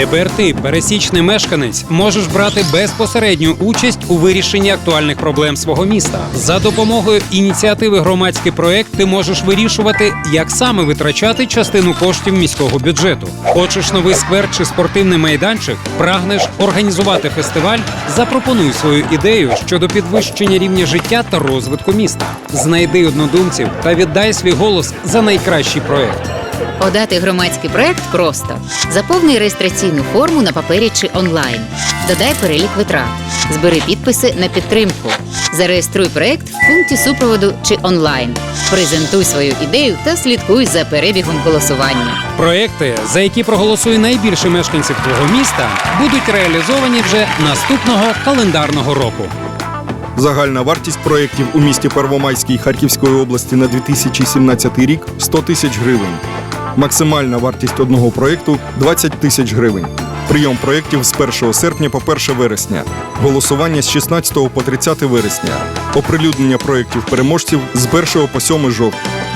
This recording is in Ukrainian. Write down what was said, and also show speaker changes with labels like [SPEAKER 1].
[SPEAKER 1] Тепер ти, пересічний мешканець, можеш брати безпосередню участь у вирішенні актуальних проблем свого міста. За допомогою ініціативи громадський проект ти можеш вирішувати, як саме витрачати частину коштів міського бюджету. Хочеш новий сквер чи спортивний майданчик? Прагнеш організувати фестиваль? Запропонуй свою ідею щодо підвищення рівня життя та розвитку міста. Знайди однодумців та віддай свій голос за найкращий проект.
[SPEAKER 2] Подати громадський проект просто. Заповни реєстраційну форму на папері чи онлайн. Додай перелік витрат. Збери підписи на підтримку. Зареєструй проект в пункті супроводу чи онлайн. Презентуй свою ідею та слідкуй за перебігом голосування.
[SPEAKER 1] Проекти, за які проголосує найбільше мешканців твого міста, будуть реалізовані вже наступного календарного року.
[SPEAKER 3] Загальна вартість проєктів у місті Первомайській Харківської області на 2017 рік 100 тисяч гривень. Максимальна вартість одного проєкту 20 тисяч гривень. Прийом проєктів з 1 серпня по 1 вересня. Голосування з 16 по 30 вересня. Оприлюднення проєктів переможців з 1 по 7 жовтня.